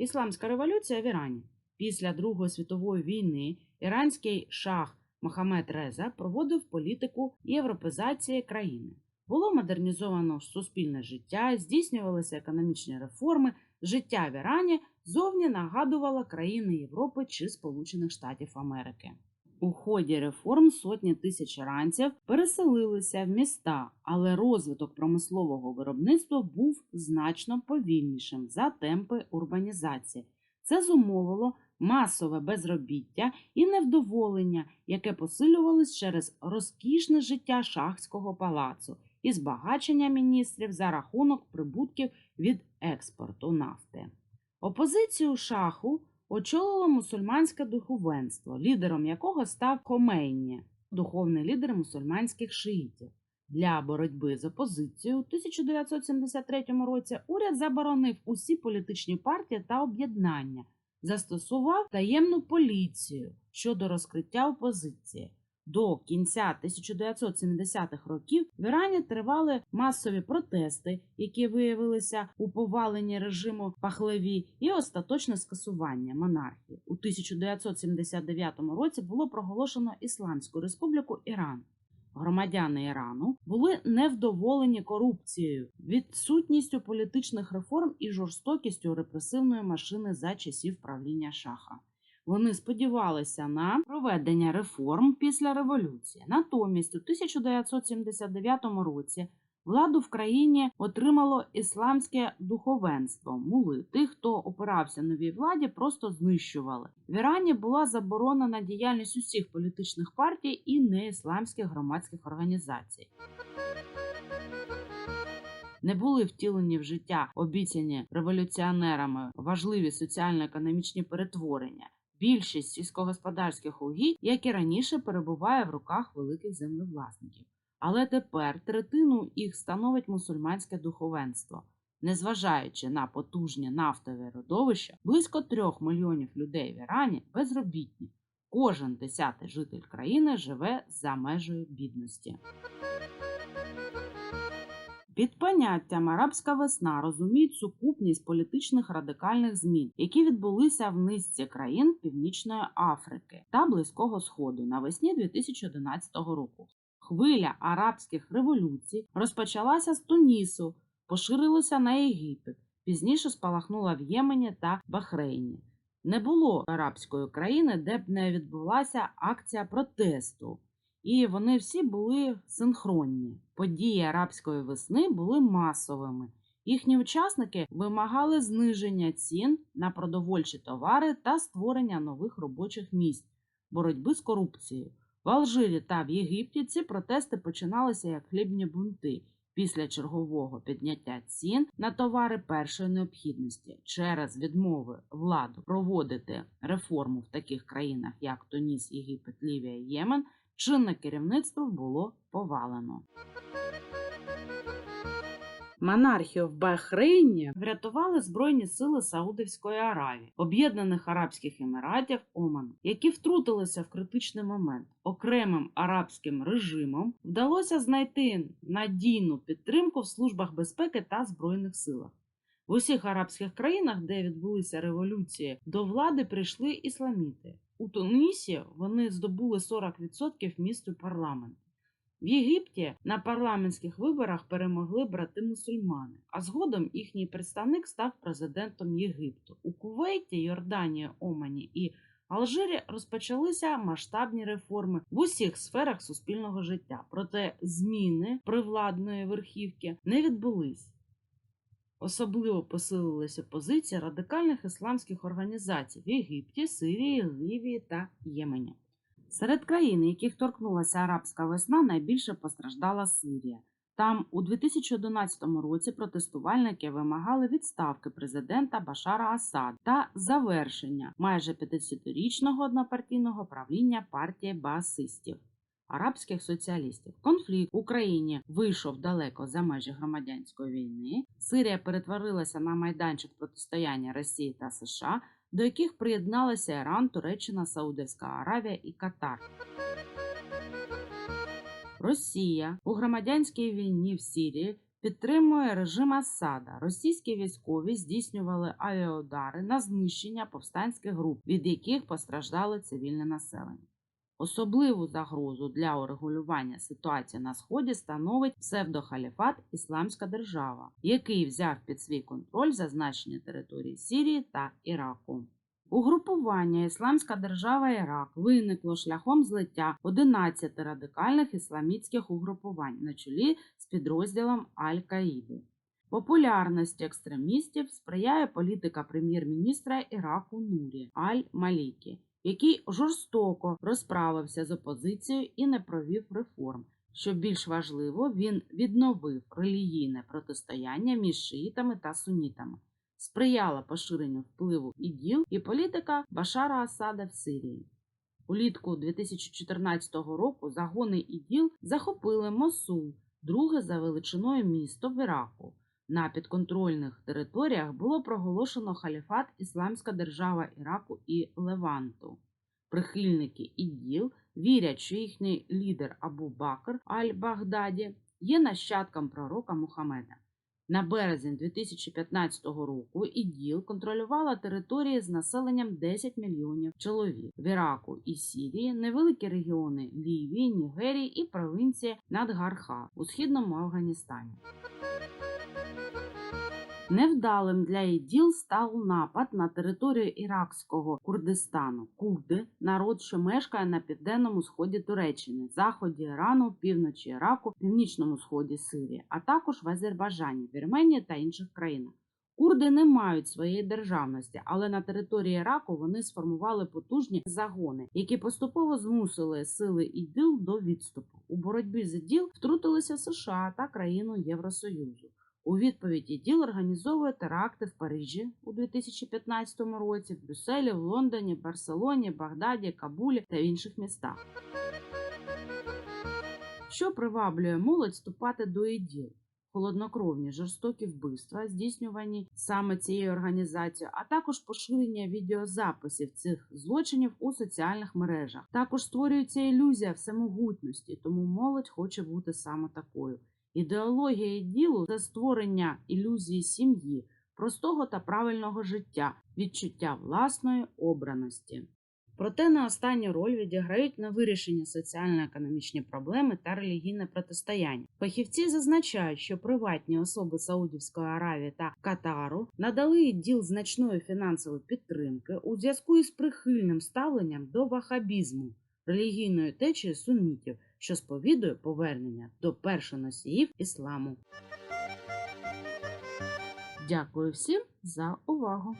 Ісламська революція в Ірані. Після Другої світової війни іранський шах Мохамед Реза проводив політику європезації країни. Було модернізовано суспільне життя, здійснювалися економічні реформи. Життя в Ірані зовні нагадувало країни Європи чи Сполучених Штатів Америки. У ході реформ сотні тисяч іранців переселилися в міста, але розвиток промислового виробництва був значно повільнішим за темпи урбанізації. Це зумовило масове безробіття і невдоволення, яке посилювалось через розкішне життя шахського палацу і збагачення міністрів за рахунок прибутків від експорту нафти. Опозицію шаху очолило мусульманське духовенство, лідером якого став Хомейні, духовний лідер мусульманських шиїтів. Для боротьби з опозицією у 1973 році уряд заборонив усі політичні партії та об'єднання, застосував таємну поліцію щодо розкриття опозиції. До кінця 1970-х років в Ірані тривали масові протести, які виявилися у поваленні режиму Пахлеві, і остаточне скасування монархії. У 1979 році було проголошено Ісламську Республіку Іран. Громадяни Ірану були невдоволені корупцією, відсутністю політичних реформ і жорстокістю репресивної машини за часів правління шаха. Вони сподівалися на проведення реформ після революції. Натомість, у 1979 році владу в країні отримало ісламське духовенство. Мули тих, хто опирався новій владі, просто знищували. В Ірані була заборонена діяльність усіх політичних партій і неісламських громадських організацій. Не були втілені в життя обіцяні революціонерами важливі соціально-економічні перетворення. Більшість сільськогосподарських угідь, як і раніше, перебуває в руках великих землевласників. Але тепер третину їх становить мусульманське духовенство. Незважаючи на потужні нафтові родовища, близько трьох мільйонів людей в Ірані безробітні. Кожен десятий житель країни живе за межею бідності. Під поняттям арабська весна розуміють сукупність політичних радикальних змін, які відбулися в низці країн Північної Африки та Близького Сходу навесні 2011 року. Хвиля арабських революцій розпочалася з Тунісу, поширилася на Єгипет, пізніше спалахнула в Ємені та Бахрейні. Не було арабської країни, де б не відбулася акція протесту. І вони всі були синхронні. Події арабської весни були масовими. Їхні учасники вимагали зниження цін на продовольчі товари та створення нових робочих місць, боротьби з корупцією. В Алжирі та в Єгипті ці протести починалися як хлібні бунти після чергового підняття цін на товари першої необхідності через відмови влади проводити реформу в таких країнах, як Туніс, Єгипет, Лівія, Ємен. Чинне керівництво було повалено. Монархію в Бахрейні врятували Збройні сили Саудівської Аравії, Об'єднаних Арабських Еміратів Оману, які втрутилися в критичний момент. Окремим арабським режимом вдалося знайти надійну підтримку в службах безпеки та збройних силах. В усіх арабських країнах, де відбулися революції, до влади прийшли ісламіти. У Тунісі вони здобули 40% місту парламенту. В Єгипті на парламентських виборах перемогли брати мусульмани, а згодом їхній представник став президентом Єгипту. У Кувейті, Йорданії, Омані і Алжирі розпочалися масштабні реформи в усіх сферах суспільного життя. Проте зміни привладної верхівки не відбулись. Особливо посилилися позиції радикальних ісламських організацій в Єгипті, Сирії, Лівії та Ємені. Серед країн, яких торкнулася арабська весна, найбільше постраждала Сирія. Там у 2011 році протестувальники вимагали відставки президента Башара Асад та завершення майже 50-річного однопартійного правління партії баасистів. Арабських соціалістів конфлікт в Україні вийшов далеко за межі громадянської війни. Сирія перетворилася на майданчик протистояння Росії та США, до яких приєдналися Іран, Туреччина, Саудівська Аравія і Катар. Росія у громадянській війні в Сирії підтримує режим Асада. Російські військові здійснювали авіаудари на знищення повстанських груп, від яких постраждали цивільне населення. Особливу загрозу для урегулювання ситуації на сході становить псевдохаліфат Ісламська держава, який взяв під свій контроль зазначені території Сирії та Іраку. Угрупування Ісламська держава Ірак виникло шляхом злиття 11 радикальних ісламістських угрупувань на чолі з підрозділом Аль-Каїди. Популярності екстремістів сприяє політика прем'єр-міністра Іраку Нурі Аль-Малікі, який жорстоко розправився з опозицією і не провів реформ. Що більш важливо, він відновив релігійне протистояння між шиїтами та сунітами, сприяла поширенню впливу іділ і політика Башара Асада в Сирії. Улітку 2014 року загони іділ захопили Мосул, друге за величиною місто в Іраку. На підконтрольних територіях було проголошено халіфат Ісламська держава Іраку і Леванту. Прихильники іділ вірять, що їхній лідер Абу Бакр Аль-Багдаді є нащадком пророка Мухаммеда. На березень 2015 року іділ контролювала території з населенням 10 мільйонів чоловік в Іраку і Сірії, невеликі регіони Лівії, Нігерії і провінції Надгарха у східному Афганістані. Невдалим для іділ став напад на територію іракського Курдистану. Курди народ, що мешкає на південному сході Туреччини, заході Ірану, півночі Іраку, північному сході Сирії, а також в Азербайджані, Вірменії та інших країнах. Курди не мають своєї державності, але на території Іраку вони сформували потужні загони, які поступово змусили сили іділ до відступу. У боротьбі з іділ втрутилися США та країну Євросоюзу. У відповідь іділ організовує теракти в Парижі у 2015 році, в Брюсселі, в Лондоні, Барселоні, Багдаді, Кабулі та інших містах. Що приваблює молодь вступати до іділ? Холоднокровні жорстокі вбивства, здійснювані саме цією організацією, а також поширення відеозаписів цих злочинів у соціальних мережах. Також створюється ілюзія всемогутності, тому молодь хоче бути саме такою. Ідеологія ділу це створення ілюзії сім'ї, простого та правильного життя, відчуття власної обраності. Проте не останню роль відіграють на вирішення соціально-економічні проблеми та релігійне протистояння. Фахівці зазначають, що приватні особи Саудівської Аравії та Катару надали діл значної фінансової підтримки у зв'язку із прихильним ставленням до вахабізму релігійної течії суннітів, що сповідує повернення до першоносіїв ісламу. Дякую всім за увагу!